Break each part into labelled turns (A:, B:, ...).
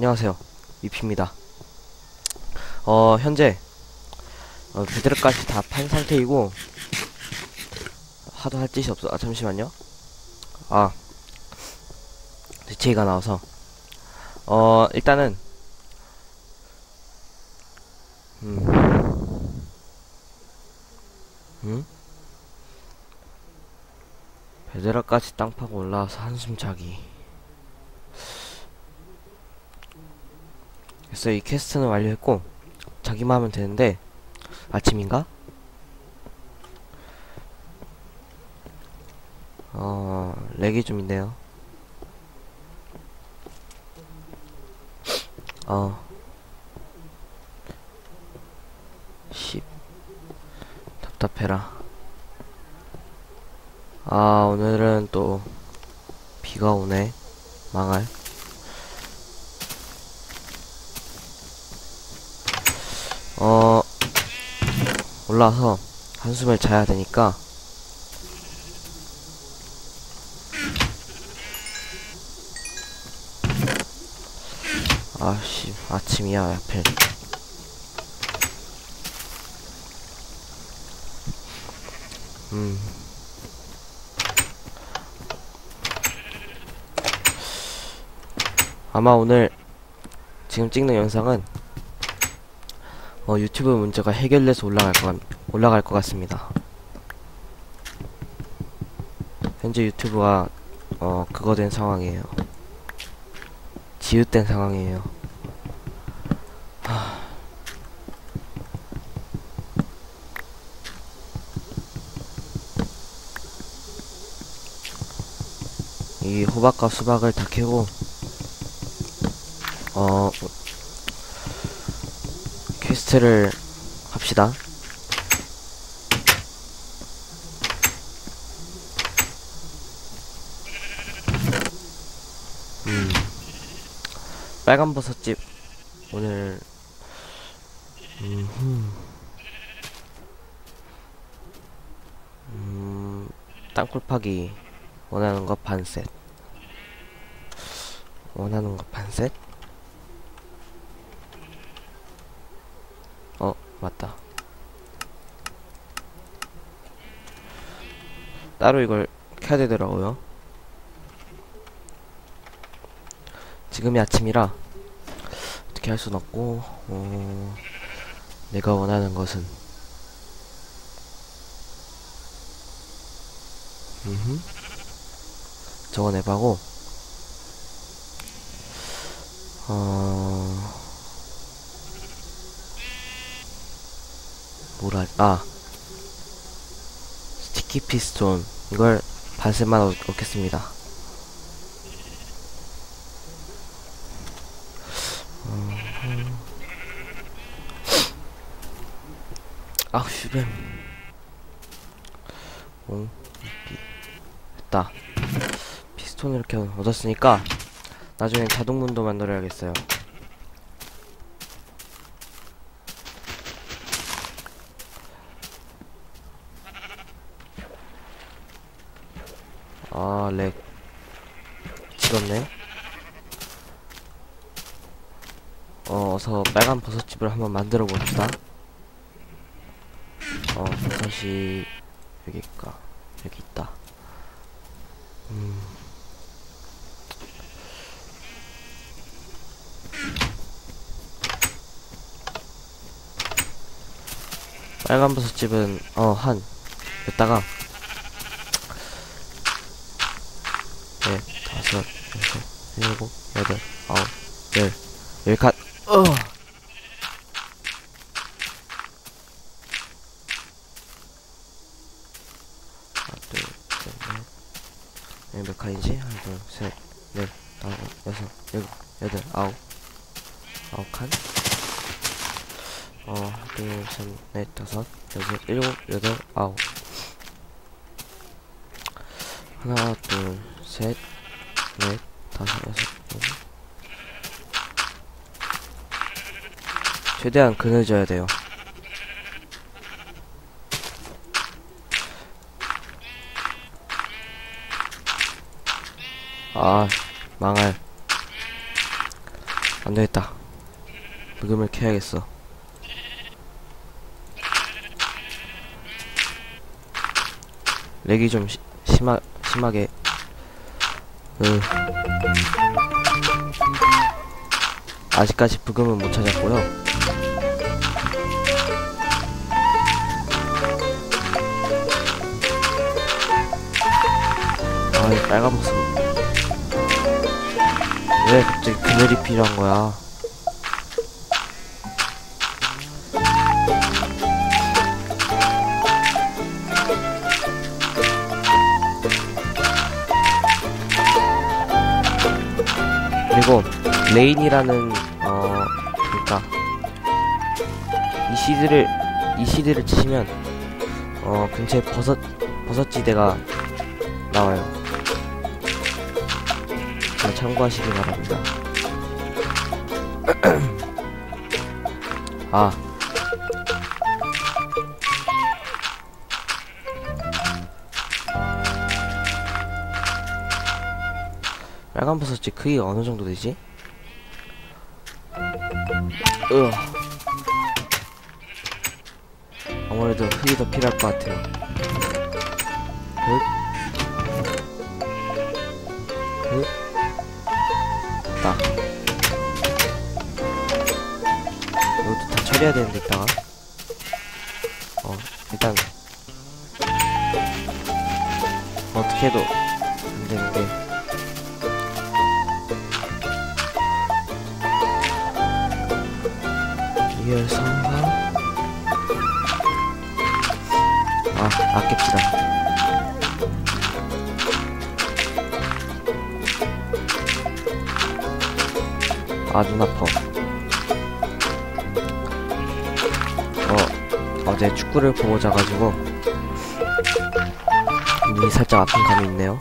A: 안녕하세요. 미피입니다. 어, 현재, 어, 베드로까지 다 판 상태이고, 하도 할 짓이 없어. 아, 잠시만요. 아, 제이가 나와서. 어, 일단은, 음, 음? 베드라까지 땅 파고 올라와서 한숨 자기. 그래서 이 퀘스트는 완료했고 자기만 하면 되는데 아침인가? 어 렉이 좀 있네요. 어. 10 답답해라. 아 오늘은 또 비가 오네. 망할. 어, 올라와서 한숨을 자야 되니까, 아씨, 아침이야, 하필. 음. 아마 오늘 지금 찍는 영상은 어, 유튜브 문제가 해결돼서 올라갈 것, 같- 올라갈 것 같습니다. 현재 유튜브가, 어, 그거 된 상황이에요. 지읒된 상황이에요. 하... 이 호박과 수박을 다 캐고, 어, 퀘스트를 합시다. 음. 빨간 버섯집 오늘 음. 음. 땅굴 파기 원하는 거 반셋. 원하는 거 반셋? 어, 맞다. 따로 이걸 켜야 되더라고요. 지금이 아침이라 어떻게 할 순 없고, 어, 내가 원하는 것은 음흠. 적어내봐고, 어, 뭐라 아 스티키 피스톤. 이걸 반셋만 얻, 얻겠습니다. 음. 아 슈뱀 오 비- 됐다. 피스톤을 이렇게 얻었으니까 나중엔 자동문도 만들어야겠어요 아, 렉. 미치겠네. 어, 어서 빨간 버섯집을 한번 만들어 봅시다. 어, 버섯이, 여기 있까. 여기 있다. 음. 빨간 버섯집은, 어, 한, 여기다가, 넷, 다섯, 여섯, 일곱, 여덟, 아홉, 열, 열 칸, 어! 하나, 둘, 셋, 넷. 여기 몇 칸이지? 하나, 둘, 셋, 넷, 다섯, 여섯, 일곱, 여덟, 아홉. 아홉 칸? 어, 하나, 둘, 셋, 넷, 다섯, 여섯, 일곱, 여덟, 아홉. 하나, 둘, 셋, 넷, 다섯, 여섯, 일곱. 최대한 그늘져야 돼요. 아, 망할. 안 되겠다 부금을 켜야겠어 렉이 좀 시, 심하, 심하게 으. 아직까지 부금은 못 찾았고요 아이 빨간 모습 왜 갑자기 그늘이 필요한 거야 그리고 레인이라는 어 그니까 이 시드를 이 시드를 치시면 어 근처에 버섯 버섯지대가 나와요. 잘 참고하시기 바랍니다. 아 빨간 버섯지 크기가 어느 정도 되지? 으 아무래도 흙이 더 필요할 것 같아요. 흙, 흙, 딱. 이것도 다 처리해야 되는데 이따가. 어 일단 어떻게 해도 안 되는 게. 리얼 성화 아 아낍시다 아눈 아파 어 어제 축구를 보고 자가지고 눈이 살짝 아픈 감이 있네요.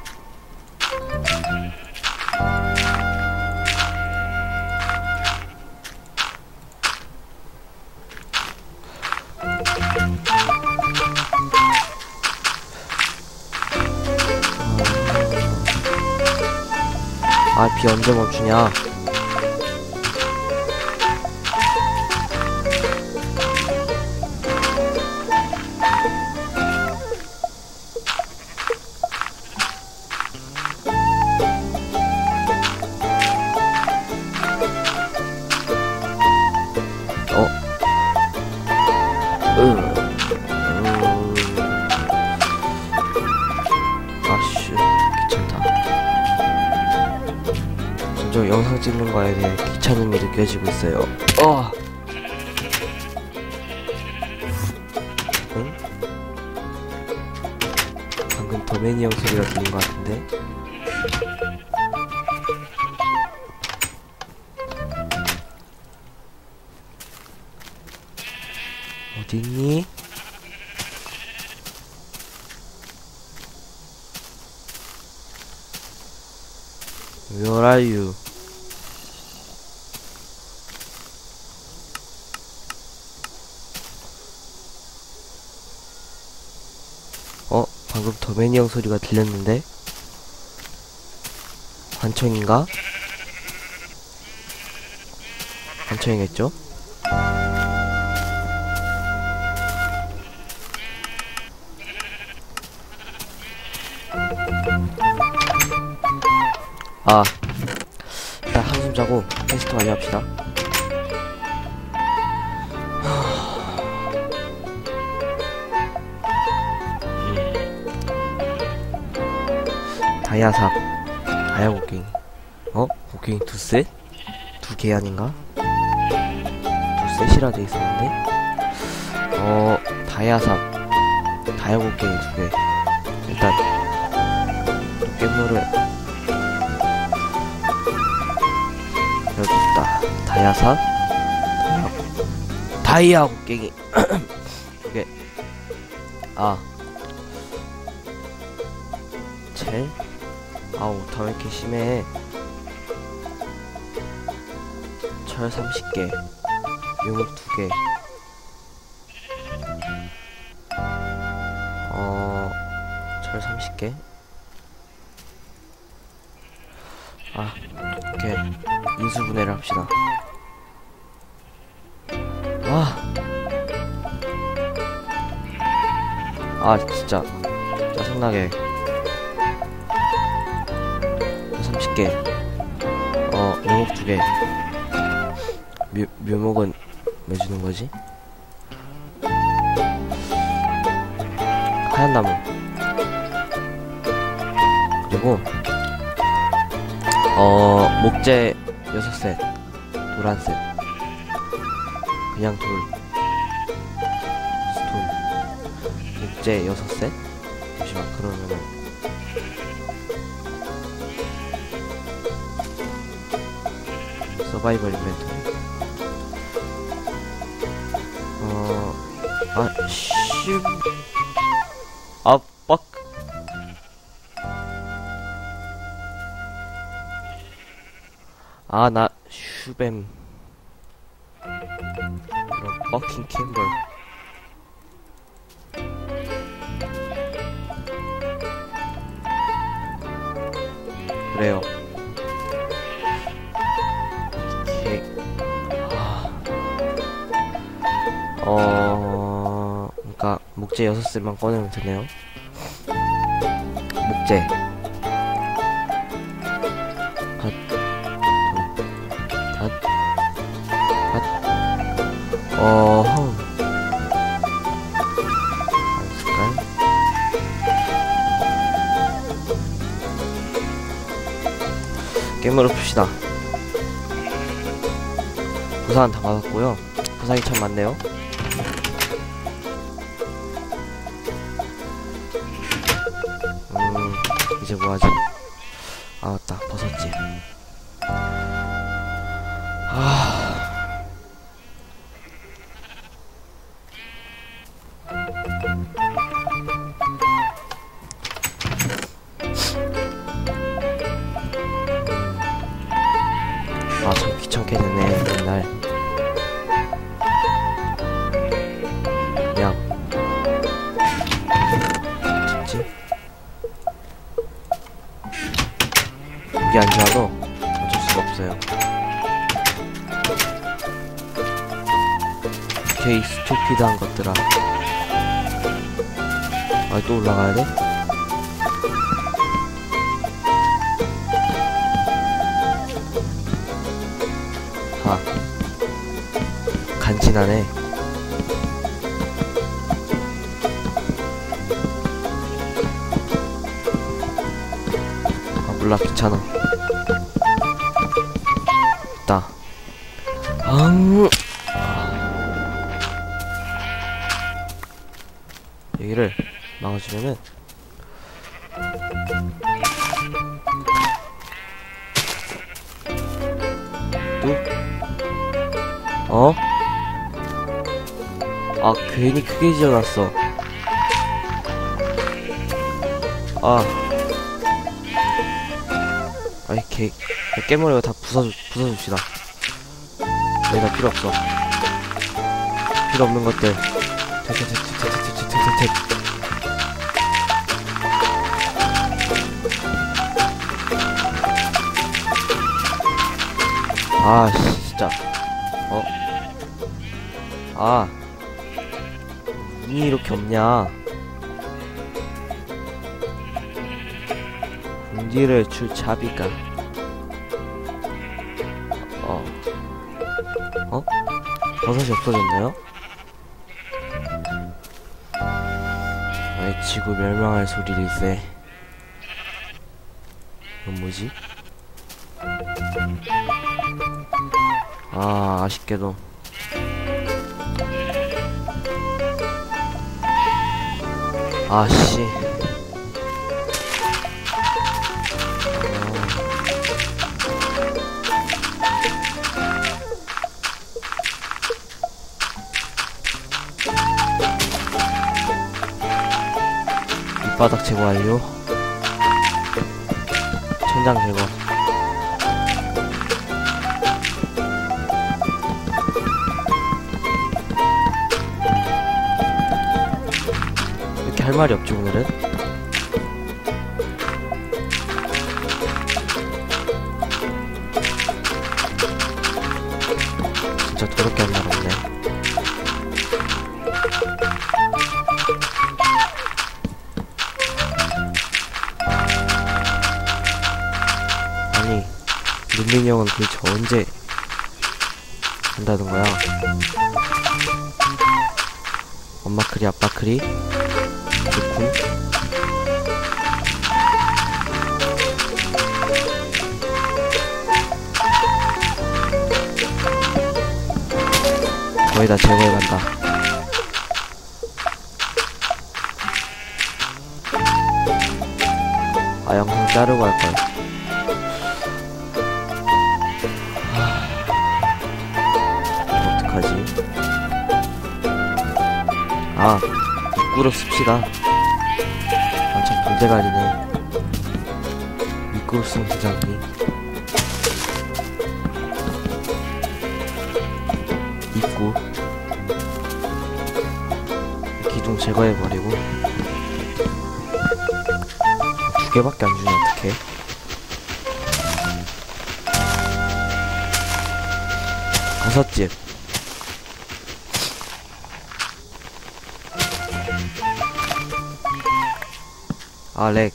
A: 아 비 언제 멈추냐 느껴지고 있어요. 어! 응? 방금 도메니 형 소리가 들린 것 같은데? 어딨니? Where are you? 어? 방금 도메니 형 소리가 들렸는데? 관청인가? 관청이겠죠? 아 일단 한숨 자고 테스트 완료합시다 다이아 곡괭이 어? 곡괭이 두 셋? 두 개 아닌가? 두 셋이라 돼 있었는데 어 다이아 곡괭이 두개 일단 깨물을 여기 있다. 다이아삽. 다이아, 다이아 곡괭이. 이게 아. 젤? 아우, 다 왜 이렇게 심해? 철 30개. 용목 2개. 어, 철 30개. 아, 이렇게 인수분해를 합시다. 아. 아, 진짜. 짜증나게. 30개. 어, 묘목 2개. 묘, 묘목은 왜 주는 거지? 하얀 나무. 그리고, 어, 목재 6셋. 노란 셋. 그냥 돌. 스톤. 목재 6셋? 잠시만, 그러면은. 서바이벌 인벤토리. 어, 아, 씨. 아, 빡. 아, 나, 슈뱀. 이런 버킹 캠벌. 그래요. 어, 그니까, 목재 6셀만 꺼내면 되네요. 목재. 어, 숟갈. 게임으로 풉시다. 부산 다 받았고요. 부산이 참 많네요. 이게 안 좋아도 어쩔 수가 없어요. 개이 스토피드한 것들아. 아, 또 올라가야 돼? 아. 간지나네. 아, 몰라, 귀찮아. 앙! 여기를 막아주면은 뚝 어? 아 괜히 크게 지어놨어 아 아이 개 깨머리가 다 부숴주, 부숴줍시다 여기다 필요 없어. 필요 없는 것들. 퇴퇴퇴퇴퇴퇴퇴퇴퇴 아 씨, 진짜. 어? 아. 운이 이렇게 없냐? 공지를 줄 자비가 버섯이 없어졌나요? 아이 지구 멸망할 소리일세 이건 뭐지? 아 아쉽게도 아씨 밑바닥 제거 완료 천장 제거. 이렇게 할 말이 없지 오늘은? 진짜 더럽게 없네 재훈이 형은 도대체 언제 한다는 거야? 엄마 크리, 아빠 크리? 좋군. 거의 다 제거해 간다. 아, 영상 자르고 할 거야. 아, 입구로 씁시다. 완전. 입구로 쓰면 되잖니. 입구. 기둥 제거해버리고. 두 개밖에 안 주면 어떡해? 버섯집. 아, 렉.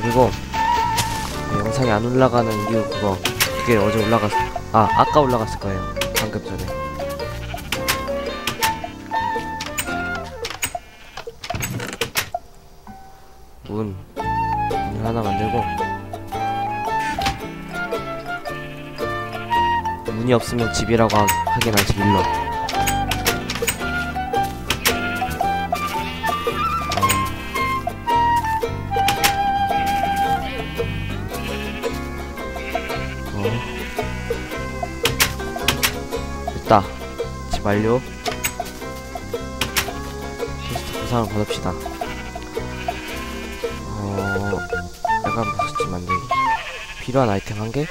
A: 그리고, 이 영상이 안 올라가는 이유 그거. 그게 어제 올라갔, 아, 아까 올라갔을 거예요. 방금 전에. 문. 문 하나 만들고. 문이 없으면 집이라고 하, 하긴 하지, 일러. 됐다. 집 완료. 퀘스트 보상을 받읍시다. 어, 빨간 버섯집 만들기. 필요한 아이템 한 개?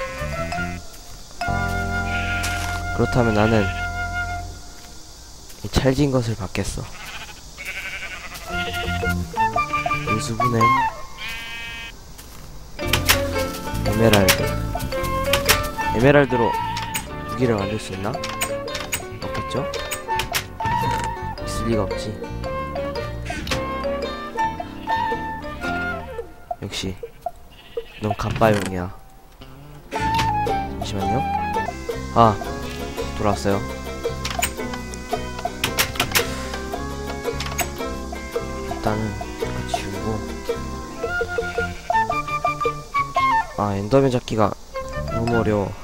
A: 그렇다면 나는 이 찰진 것을 받겠어. 인수분해. 에메랄드. 에메랄드로 무기를 만들 수 있나? 없겠죠? 있을 리가 없지. 역시 넌 간바용이야. 잠시만요. 아 돌아왔어요. 일단은 이거 지우고 아 엔더맨 잡기가 너무 어려워.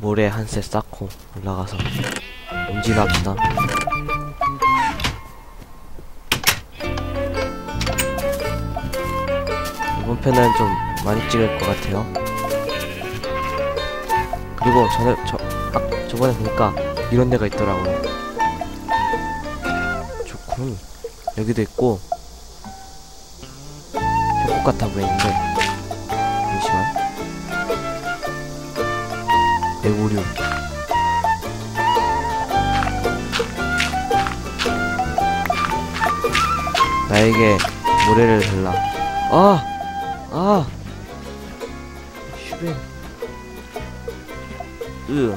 A: 모래 한셋 쌓고 올라가서 움직합시다. 이번 편은 좀 많이 찍을 것 같아요. 그리고 전에 저 아, 저번에 보니까 이런 데가 있더라고요. 좋군. 여기도 있고 협곡 같아 보이는데 잠시만. 에오류. 나에게 모래를 달라. 아! 아! 슈벤. 으.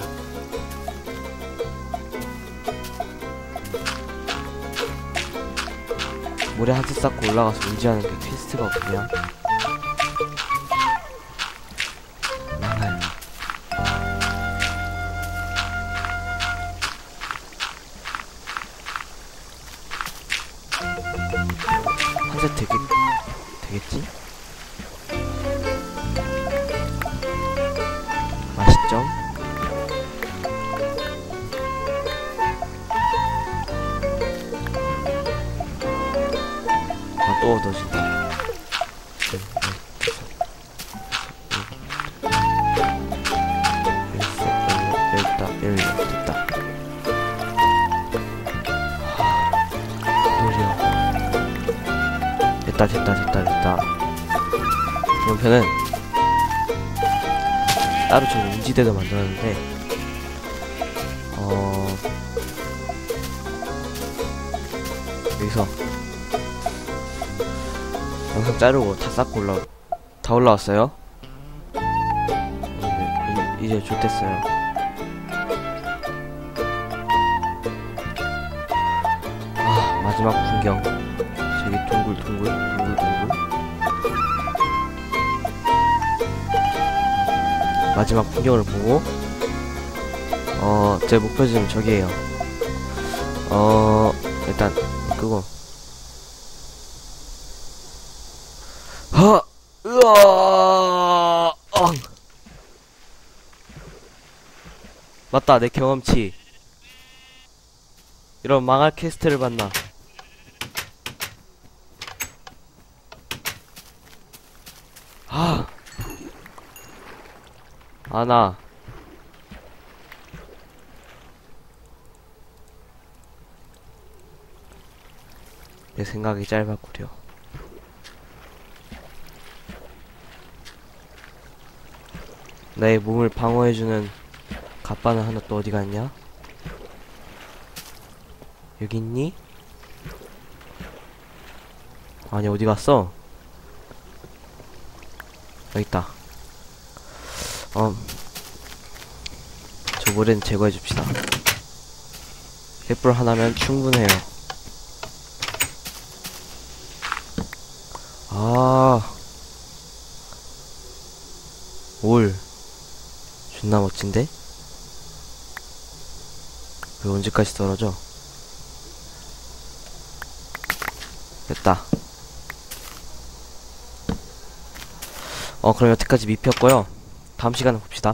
A: 모래 한테 쌓고 올라가서 운지하는 게 퀘스트가 없냐? 따로 좀 인지대도 만들었는데, 어, 여기서 영상 자르고 다 쌓고 올라 다 올라왔어요. 이- 이제 좋댔어요. 아 마지막 풍경 마지막 풍경을 보고 어 제 목표 지금 저기에요. 어 일단 끄고. 하! 으아! 엉. 맞다 내 경험치. 이런 망할 퀘스트를 봤나 아나 내 생각이 짧았구려 나의 몸을 방어해주는 갑바는 하나 또 어디 갔냐? 여기 있니? 아니 어디 갔어? 여기 있다 어, 저 모래는 제거해 줍시다. 횃불 하나면 충분해요. 아, 올, 존나 멋진데? 왜 언제까지 떨어져? 됐다. 어, 그럼 여태까지 미폈고요. 다음 시간에 봅시다.